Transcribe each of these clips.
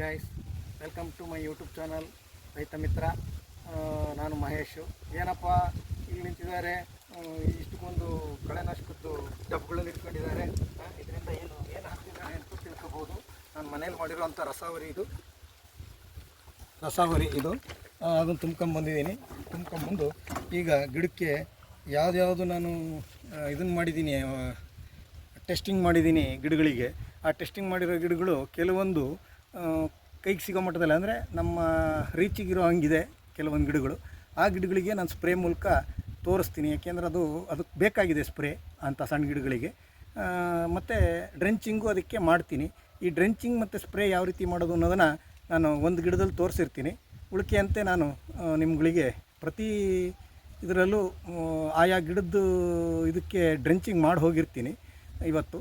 Guys welcome to my YouTube channel Raitha Mitra. ನಾನು ಮಹೇಶು. ಏನಪ್ಪ, ಇಲ್ಲಿ ನಿಂತಿದ್ದಾರೆ ಇಷ್ಟಕ್ಕೊಂದು ಕಳೆನಾಶಕದ್ದು ಡಬ್ಗಳಲ್ಲಿ ಇಟ್ಕೊಂಡಿದ್ದಾರೆ. ಇದರಿಂದ ಏನು ಏನು ಹಾಕ್ತಿದ್ದಾರೆ ಅಂತ ತಿಳ್ಕೊಬೋದು. ನಾನು ಮನೇಲಿ ಮಾಡಿರುವಂಥ ರಸಾವರಿ ಇದು. ರಸಾವರಿ ಇದು. ಅದನ್ನು ತುಂಬ್ಕೊಂಬಂದಿದ್ದೀನಿ ತುಂಬ್ಕೊಂಬಂದು ಈಗ ಗಿಡಕ್ಕೆ ಯಾವುದ್ಯಾವುದು ನಾನು ಇದನ್ನು ಮಾಡಿದ್ದೀನಿ ಟೆಸ್ಟಿಂಗ್ ಮಾಡಿದ್ದೀನಿ ಗಿಡಗಳಿಗೆ. ಆ ಟೆಸ್ಟಿಂಗ್ ಮಾಡಿರೋ ಗಿಡಗಳು ಕೆಲವೊಂದು ಕೈಗೆ ಸಿಗೋ ಮಟ್ಟದಲ್ಲಿ ಅಂದರೆ ನಮ್ಮ ರೀಚಿಗಿರೋ ಹಂಗಿದೆ ಕೆಲವೊಂದು ಗಿಡಗಳು. ಆ ಗಿಡಗಳಿಗೆ ನಾನು ಸ್ಪ್ರೇ ಮೂಲಕ ತೋರಿಸ್ತೀನಿ. ಯಾಕೆಂದ್ರೆ ಅದು ಅದಕ್ಕೆ ಬೇಕಾಗಿದೆ ಸ್ಪ್ರೇ ಅಂತ ಸಣ್ಣ ಗಿಡಗಳಿಗೆ. ಮತ್ತು ಡ್ರೆಂಚಿಂಗು ಅದಕ್ಕೆ ಮಾಡ್ತೀನಿ. ಈ ಡ್ರೆಂಚಿಂಗ್ ಮತ್ತು ಸ್ಪ್ರೇ ಯಾವ ರೀತಿ ಮಾಡೋದು ಅನ್ನೋದನ್ನು ನಾನು ಒಂದು ಗಿಡದಲ್ಲಿ ತೋರಿಸಿರ್ತೀನಿ. ಉಳಿಕೆಯಂತೆ ನಾನು ನಿಮ್ಗಳಿಗೆ ಪ್ರತಿ ಇದರಲ್ಲೂ ಆಯಾ ಗಿಡದ್ದು ಇದಕ್ಕೆ ಡ್ರೆಂಚಿಂಗ್ ಮಾಡಿ ಹೋಗಿರ್ತೀನಿ ಇವತ್ತು.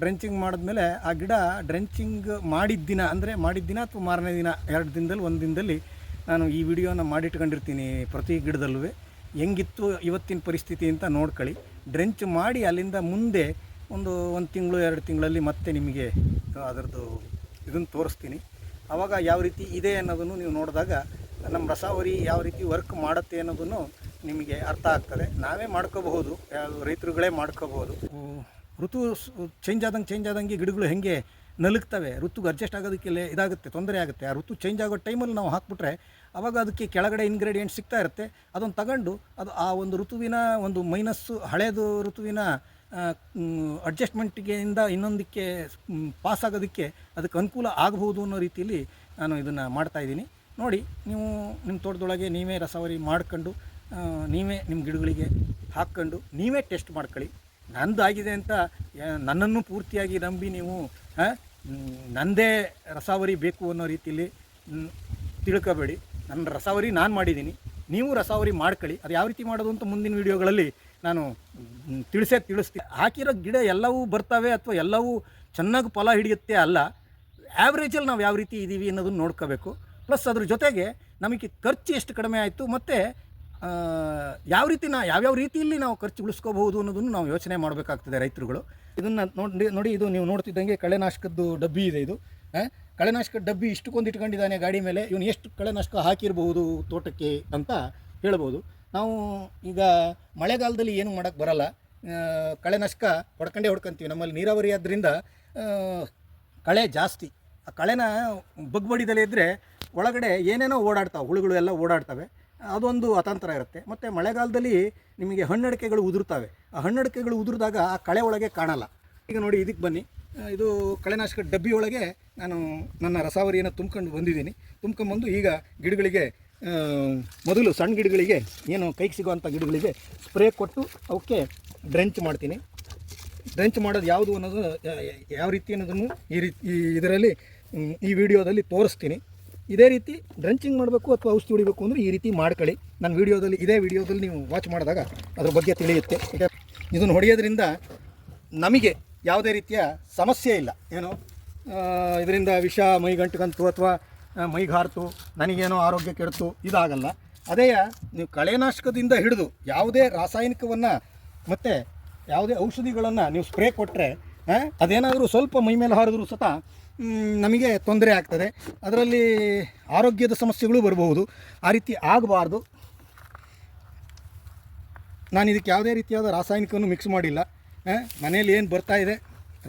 ಡ್ರೆಂಚಿಂಗ್ ಮಾಡಿದ್ಮೇಲೆ ಆ ಗಿಡ ಡ್ರೆಂಚಿಂಗ್ ಮಾಡಿದ ದಿನ, ಅಂದರೆ ಮಾಡಿದ ದಿನ ಅಥವಾ ಮಾರನೇ ದಿನ, ಎರಡು ದಿನದಲ್ಲಿ, ಒಂದು ದಿನದಲ್ಲಿ ನಾನು ಈ ವಿಡಿಯೋನ ಮಾಡಿಟ್ಕೊಂಡಿರ್ತೀನಿ ಪ್ರತಿ ಗಿಡದಲ್ಲೂ. ಹೆಂಗಿತ್ತು ಇವತ್ತಿನ ಪರಿಸ್ಥಿತಿ ಅಂತ ನೋಡ್ಕೊಳ್ಳಿ. ಡ್ರೆಂಚ್ ಮಾಡಿ ಅಲ್ಲಿಂದ ಮುಂದೆ ಒಂದು ಒಂದು ತಿಂಗಳು, ಎರಡು ತಿಂಗಳಲ್ಲಿ ಮತ್ತೆ ನಿಮಗೆ ಅದರದ್ದು ಇದನ್ನು ತೋರಿಸ್ತೀನಿ. ಆವಾಗ ಯಾವ ರೀತಿ ಇದೆ ಅನ್ನೋದನ್ನು ನೀವು ನೋಡಿದಾಗ ನಮ್ಮ ರಸಾವರಿ ಯಾವ ರೀತಿ ವರ್ಕ್ ಮಾಡುತ್ತೆ ಅನ್ನೋದನ್ನು ನಿಮಗೆ ಅರ್ಥ ಆಗ್ತದೆ. ನಾವೇ ಮಾಡ್ಕೋಬಹುದು ರೈತರುಗಳೇ ಮಾಡ್ಕೋಬಹುದು. ಋತು ಚೇಂಜ್ ಆದಂಗೆ ಚೇಂಜ್ ಆದಂಗೆ ಗಿಡಗಳು ಹೆಂಗೆ ನಲುಗ್ತವೆ, ಋತುಗೆ ಅಡ್ಜಸ್ಟ್ ಆಗೋದಕ್ಕೆ ಇಲ್ಲೇ ಇದಾಗುತ್ತೆ, ತೊಂದರೆ ಆಗುತ್ತೆ. ಆ ಋತು ಚೇಂಜ್ ಆಗೋ ಟೈಮಲ್ಲಿ ನಾವು ಹಾಕ್ಬಿಟ್ರೆ ಅವಾಗ ಅದಕ್ಕೆ ಕೆಳಗಡೆ ಇಂಗ್ರೀಡಿಯೆಂಟ್ ಸಿಗ್ತಾ ಇರುತ್ತೆ. ಅದನ್ನು ತಗೊಂಡು ಅದು ಆ ಒಂದು ಋತುವಿನ ಒಂದು ಮೈನಸ್ಸು ಹಳೆಯದು ಋತುವಿನ ಅಡ್ಜಸ್ಟ್ಮೆಂಟಿಗೆ ಇಂದ ಇನ್ನೊಂದಕ್ಕೆ ಪಾಸ್ ಆಗೋದಕ್ಕೆ ಅದಕ್ಕೆ ಅನುಕೂಲ ಆಗಬಹುದು ಅನ್ನೋ ರೀತಿಯಲ್ಲಿ ನಾನು ಇದನ್ನು ಮಾಡ್ತಾಯಿದ್ದೀನಿ ನೋಡಿ, ನೀವು ನಿಮ್ಮ ತೋಟದೊಳಗೆ ನೀವೇ ರಸವರಿ ಮಾಡ್ಕೊಂಡು ನೀವೇ ನಿಮ್ಮ ಗಿಡಗಳಿಗೆ ಹಾಕ್ಕೊಂಡು ನೀವೇ ಟೆಸ್ಟ್ ಮಾಡ್ಕೊಳ್ಳಿ. ನಂದು ಆಗಿದೆ ಅಂತ ನನ್ನನ್ನು ಪೂರ್ತಿಯಾಗಿ ನಂಬಿ ನೀವು ನಂದೇ ರಸಾವರಿ ಬೇಕು ಅನ್ನೋ ರೀತಿಯಲ್ಲಿ ತಿಳ್ಕೋಬೇಡಿ. ನನ್ನ ರಸಾವರಿ ನಾನು ಮಾಡಿದ್ದೀನಿ. ನೀವು ರಸಾವರಿ ಮಾಡ್ಕೊಳ್ಳಿ. ಅದು ಯಾವ ರೀತಿ ಮಾಡೋದು ಅಂತ ಮುಂದಿನ ವೀಡಿಯೋಗಳಲ್ಲಿ ನಾನು ತಿಳಿಸೇ ತಿಳಿಸ್ತೀನಿ. ಹಾಕಿರೋ ಗಿಡ ಎಲ್ಲವೂ ಬರ್ತವೆ ಅಥವಾ ಎಲ್ಲವೂ ಚೆನ್ನಾಗಿ ಫಲ ಹಿಡಿಯುತ್ತೆ ಅಲ್ಲ ಆ್ಯಾವ್ರೇಜಲ್ಲಿ ನಾವು ಯಾವ ರೀತಿ ಇದ್ದೀವಿ ಅನ್ನೋದನ್ನು ನೋಡ್ಕೋಬೇಕು. ಪ್ಲಸ್ ಅದ್ರ ಜೊತೆಗೆ ನಮಗೆ ಖರ್ಚು ಎಷ್ಟು ಕಡಿಮೆ ಆಯಿತು, ಮತ್ತು ಯಾವ ರೀತಿ ನಾ ಯಾವ್ಯಾವ ರೀತಿಯಲ್ಲಿ ನಾವು ಖರ್ಚು ಉಳಿಸ್ಕೋಬಹುದು ಅನ್ನೋದನ್ನು ನಾವು ಯೋಚನೆ ಮಾಡಬೇಕಾಗ್ತದೆ ರೈತರುಗಳು. ಇದನ್ನು ನೋಡಿ ನೋಡಿ ಇದು ನೀವು ನೋಡ್ತಿದ್ದಂಗೆ ಕಳೆನಾಶಕದ್ದು ಡಬ್ಬಿ ಇದೆ ಇದು. ಕಳೆನಾಶಕ ಡಬ್ಬಿ ಇಷ್ಟಕ್ಕೊಂದು ಇಟ್ಕೊಂಡಿದ್ದಾನೆ ಗಾಡಿ ಮೇಲೆ, ಇವನು ಎಷ್ಟು ಕಳೆನಾಶಕ ಹಾಕಿರಬಹುದು ತೋಟಕ್ಕೆ ಅಂತ ಹೇಳ್ಬೋದು. ನಾವು ಈಗ ಮಳೆಗಾಲದಲ್ಲಿ ಏನು ಮಾಡೋಕ್ಕೆ ಬರಲ್ಲ. ಕಳೆನಾಶಕ ಹೊಡ್ಕೊಂಡೇ ಹೊಡ್ಕೊಂತೀವಿ. ನಮ್ಮಲ್ಲಿ ನೀರಾವರಿ ಆದ್ದರಿಂದ ಕಳೆ ಜಾಸ್ತಿ. ಆ ಕಳೆನ ಬಗ್ಬಡಿದಲ್ಲೇ ಇದ್ದರೆ ಒಳಗಡೆ ಏನೇನೋ ಓಡಾಡ್ತಾವೆ, ಹುಳುಗಳು ಎಲ್ಲ ಓಡಾಡ್ತವೆ. ಅದೊಂದು ಅತಂತ್ರ ಇರುತ್ತೆ. ಮತ್ತು ಮಳೆಗಾಲದಲ್ಲಿ ನಿಮಗೆ ಹಣ್ಣಡಿಕೆಗಳು ಉದುರ್ತವೆ. ಆ ಹಣ್ಣಡಿಕೆಗಳು ಉದುರಿದಾಗ ಆ ಕಳೆ ಒಳಗೆ ಕಾಣಲ್ಲ. ಈಗ ನೋಡಿ ಇದಕ್ಕೆ ಬನ್ನಿ. ಇದು ಕಳೆನಾಶಕ ಡಬ್ಬಿಯೊಳಗೆ ನಾನು ನನ್ನ ರಸಾವರಿಯನ್ನು ತುಂಬ್ಕೊಂಡು ಬಂದಿದ್ದೀನಿ. ತುಂಬ್ಕೊಂಬಂದು ಈಗ ಗಿಡಗಳಿಗೆ ಮೊದಲು ಸಣ್ಣ ಗಿಡಗಳಿಗೆ, ಏನು ಕೈಗೆ ಸಿಗುವಂಥ ಗಿಡಗಳಿಗೆ ಸ್ಪ್ರೇ ಕೊಟ್ಟು ಅವಕ್ಕೆ ಡ್ರೆಂಚ್ ಮಾಡ್ತೀನಿ. ಡ್ರೆಂಚ್ ಮಾಡೋದು ಯಾವುದು ಅನ್ನೋದು ಯಾವ ರೀತಿ ಅನ್ನೋದನ್ನು ಈ ರೀತಿ ಇದರಲ್ಲಿ, ಈ ವಿಡಿಯೋದಲ್ಲಿ ತೋರಿಸ್ತೀನಿ. ಇದೇ ರೀತಿ ಡ್ರೆಂಚಿಂಗ್ ಮಾಡಬೇಕು ಅಥವಾ ಔಷಧಿ ಹೊಡಿಬೇಕು ಅಂದರೆ ಈ ರೀತಿ ಮಾಡ್ಕೊಳ್ಳಿ. ನನ್ನ ವಿಡಿಯೋದಲ್ಲಿ, ಇದೇ ವಿಡಿಯೋದಲ್ಲಿ ನೀವು ವಾಚ್ ಮಾಡಿದಾಗ ಅದ್ರ ಬಗ್ಗೆ ತಿಳಿಯುತ್ತೆ. ಈಗ ಇದನ್ನು ಹೊಡೆಯೋದ್ರಿಂದ ನಮಗೆ ಯಾವುದೇ ರೀತಿಯ ಸಮಸ್ಯೆ ಇಲ್ಲ. ಏನು? ಇದರಿಂದ ವಿಷ ಮೈಗಂಟುಗಂತು ಅಥವಾ ಮೈಗಾರ್ತು ನನಗೇನೋ ಆರೋಗ್ಯ ಕೆಡ್ತು, ಇದಾಗಲ್ಲ. ಅದೇ ನೀವು ಕಳೆನಾಶಕದಿಂದ ಹಿಡಿದು ಯಾವುದೇ ರಾಸಾಯನಿಕವನ್ನು ಮತ್ತು ಯಾವುದೇ ಔಷಧಿಗಳನ್ನು ನೀವು ಸ್ಪ್ರೇ ಕೊಟ್ಟರೆ ಅದೇನಾದರೂ ಸ್ವಲ್ಪ ಮೈ ಮೇಲೆ ಹಾರಿದ್ರೂ ಸತ ನಮಗೆ ತೊಂದರೆ ಆಗ್ತದೆ. ಅದರಲ್ಲಿ ಆರೋಗ್ಯದ ಸಮಸ್ಯೆಗಳು ಬರಬಹುದು. ಆ ರೀತಿ ಆಗಬಾರ್ದು. ನಾನು ಇದಕ್ಕೆ ಯಾವುದೇ ರೀತಿಯಾದ ರಾಸಾಯನಿಕವನ್ನು ಮಿಕ್ಸ್ ಮಾಡಿಲ್ಲ. ಮನೆಯಲ್ಲಿ ಏನು ಬರ್ತಾ ಇದೆ?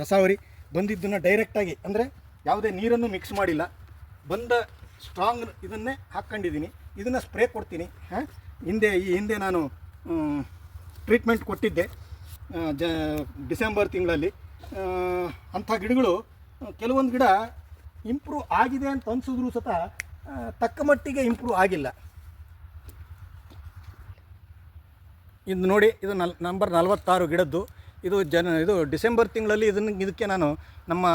ರಸಾವರಿ ಬಂದಿದ್ದನ್ನು ಡೈರೆಕ್ಟಾಗಿ ಅಂದರೆ ಯಾವುದೇ ನೀರನ್ನು ಮಿಕ್ಸ್ ಮಾಡಿಲ್ಲ. ಬಂದ ಸ್ಟ್ರಾಂಗ್ ಇದನ್ನೇ ಹಾಕ್ಕೊಂಡಿದ್ದೀನಿ. ಇದನ್ನು ಸ್ಪ್ರೇ ಕೊಡ್ತೀನಿ. ಹಾಂ, ಹಿಂದೆ ಈ ಹಿಂದೆ ನಾನು ಟ್ರೀಟ್ಮೆಂಟ್ ಕೊಟ್ಟಿದ್ದೆ. ಜ, ಡಿಸೆಂಬರ್ ತಿಂಗಳಲ್ಲಿ. ಅಂಥ ಗಿಡಗಳು ಕೆಲವೊಂದು ಗಿಡ ಇಂಪ್ರೂವ್ ಆಗಿದೆ ಅಂತ ಅನಿಸಿದ್ರು ಸತ ತಕ್ಕ ಮಟ್ಟಿಗೆ ಇಂಪ್ರೂವ್ ಆಗಿಲ್ಲ. ಇದು ನೋಡಿ, ಇದು ನಲ್, ನಂಬರ್ ನಲವತ್ತಾರು ಗಿಡದ್ದು. ಇದು ಜನ, ಇದು ಡಿಸೆಂಬರ್ ತಿಂಗಳಲ್ಲಿ ಇದನ್ನು ಇದಕ್ಕೆ ನಾನು ನಮ್ಮ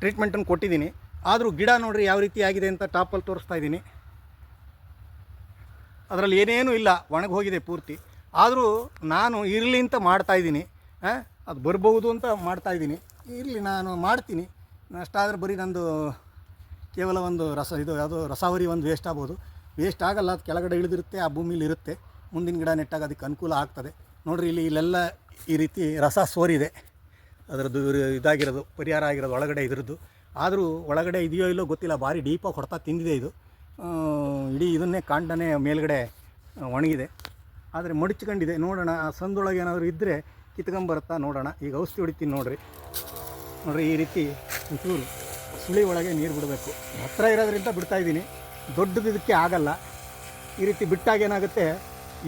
ಟ್ರೀಟ್ಮೆಂಟನ್ನು ಕೊಟ್ಟಿದ್ದೀನಿ. ಆದರೂ ಗಿಡ ನೋಡಿರಿ ಯಾವ ರೀತಿ ಆಗಿದೆ ಅಂತ ಟಾಪಲ್ಲಿ ತೋರಿಸ್ತಾ ಇದ್ದೀನಿ. ಅದರಲ್ಲಿ ಏನೇನೂ ಇಲ್ಲ ಒಣಗೋಗಿದೆ ಪೂರ್ತಿ. ಆದರೂ ನಾನು ಇರಲಿ ಅಂತ ಮಾಡ್ತಾಯಿದ್ದೀನಿ ಅದು ಬರ್ಬೋದು ಅಂತ ಮಾಡ್ತಾಯಿದ್ದೀನಿ ಇರಲಿ, ನಾನು ಮಾಡ್ತೀನಿ. ಅಷ್ಟಾದರೆ ಬರೀ ನಂದು ಕೇವಲ ಒಂದು ರಸ, ಇದು ಯಾವುದೋ ರಸಾವರಿ ಒಂದು ವೇಸ್ಟ್ ಆಗ್ಬೋದು. ವೇಸ್ಟ್ ಆಗಲ್ಲ, ಅದು ಕೆಳಗಡೆ ಇಳಿದಿರುತ್ತೆ, ಆ ಭೂಮಿಲಿ ಇರುತ್ತೆ. ಮುಂದಿನ ಗಿಡ ನೆಟ್ಟಾಗ ಅದಕ್ಕೆ ಅನುಕೂಲ ಆಗ್ತದೆ. ನೋಡ್ರಿ, ಇಲ್ಲಿ ಇಲ್ಲೆಲ್ಲ ಈ ರೀತಿ ರಸ ಸೋರಿದೆ. ಅದರದ್ದು ಇದಾಗಿರೋದು, ಪರಿಹಾರ ಆಗಿರೋದು ಒಳಗಡೆ ಇದ್ರದ್ದು. ಆದರೂ ಒಳಗಡೆ ಇದೆಯೋ ಇಲ್ಲೋ ಗೊತ್ತಿಲ್ಲ, ಭಾರಿ ಡೀಪಾಗಿ ಹೊಡ್ತಾ ತಿಂದಿದೆ ಇದು. ಇಡೀ ಇದನ್ನೇ ಕಾಂಡನೇ ಮೇಲ್ಗಡೆ ಒಣಗಿದೆ. ಆದರೆ ಮಡಚ್ಕೊಂಡಿದೆ. ನೋಡೋಣ, ಆ ಸಂದೊಳಗೆ ಏನಾದರೂ ಇದ್ದರೆ ಕಿತ್ಕೊಂಬರುತ್ತಾ ನೋಡೋಣ. ಈಗ ಔಷಧಿ ಹೊಡಿತೀನಿ ನೋಡ್ರಿ. ನೋಡ್ರಿ, ಈ ರೀತಿ ಒಂಚೂರು ಸುಳಿ ಒಳಗೆ ನೀರು ಬಿಡಬೇಕು. ಹತ್ತಿರ ಇರೋದ್ರಿಂದ ಬಿಡ್ತಾ ಇದ್ದೀನಿ. ದೊಡ್ಡದು ಇದಕ್ಕೆ ಆಗಲ್ಲ. ಈ ರೀತಿ ಬಿಟ್ಟಾಗ ಏನಾಗುತ್ತೆ?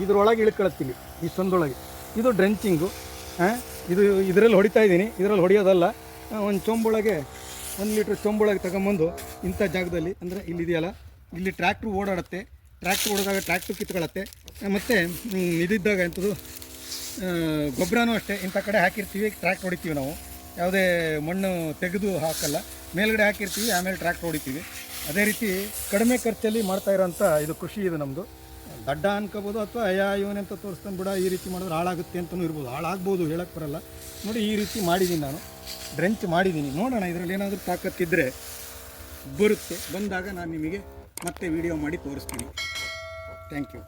ಇದರೊಳಗೆ ಇಳ್ಕೊಳ್ತೀನಿ, ಈ ಸಂದೊಳಗೆ. ಇದು ಡ್ರೆಂಚಿಂಗು. ಇದು ಇದರಲ್ಲಿ ಹೊಡಿತಾ ಇದ್ದೀನಿ. ಇದರಲ್ಲಿ ಹೊಡೆಯೋದಲ್ಲ. ಒಂದು ಚೊಂಬೊಳಗೆ, ಒಂದು ಲೀಟ್ರ್ ಚೊಂಬೊಳಗೆ ತಗೊಂಬಂದು ಇಂಥ ಜಾಗದಲ್ಲಿ, ಅಂದರೆ ಇಲ್ಲಿದೆಯಲ್ಲ ಇಲ್ಲಿ ಟ್ರ್ಯಾಕ್ಟ್ರು ಓಡಾಡುತ್ತೆ. ಟ್ರ್ಯಾಕ್ಟ್ರ್ ಓಡಿದಾಗ ಟ್ರ್ಯಾಕ್ಟ್ರು ಕಿತ್ಕೊಳ್ಳುತ್ತೆ ಮತ್ತು ಇದಿದ್ದಾಗ ಎಂಥದ್ದು ಗೊಬ್ಬರನೂ ಅಷ್ಟೇ. ಇಂಥ ಕಡೆ ಹಾಕಿರ್ತೀವಿ ಟ್ರ್ಯಾಕ್ಟ್ ಹೊಡಿತೀವಿ ನಾವು. ಯಾವುದೇ ಮಣ್ಣು ತೆಗೆದು ಹಾಕಲ್ಲ. ಮೇಲ್ಗಡೆ ಹಾಕಿರ್ತೀವಿ, ಆಮೇಲೆ ಟ್ರ್ಯಾಕ್ಟ್ ಹೊಡಿತೀವಿ. ಅದೇ ರೀತಿ ಕಡಿಮೆ ಖರ್ಚಲ್ಲಿ ಮಾಡ್ತಾ ಇರೋಂಥ ಇದು ಕೃಷಿ ಇದು ನಮ್ಮದು ದಡ್ಡ ಅನ್ಕೋಬೋದು ಅಥವಾ, ಅಯ್ಯ ಇವನೆಂತ ತೋರಿಸ್ತಾನೆ ಬಿಡ, ಈ ರೀತಿ ಮಾಡಿದ್ರೆ ಹಾಳಾಗುತ್ತೆ ಅಂತಲೂ ಇರ್ಬೋದು. ಹಾಳಾಗ್ಬೋದು ಹೇಳಕ್ಕೆ ಬರಲ್ಲ. ನೋಡಿ, ಈ ರೀತಿ ಮಾಡಿದ್ದೀನಿ ನಾನು. ಡ್ರೆಂಚ್ ಮಾಡಿದ್ದೀನಿ. ನೋಡೋಣ, ಇದರಲ್ಲಿ ಏನಾದರೂ ತಾಕತ್ತಿದ್ದರೆ ಬರುತ್ತೆ. ಬಂದಾಗ ನಾನು ನಿಮಗೆ ಮತ್ತೆ ವಿಡಿಯೋ ಮಾಡಿ ತೋರಿಸ್ತೀನಿ. Thank you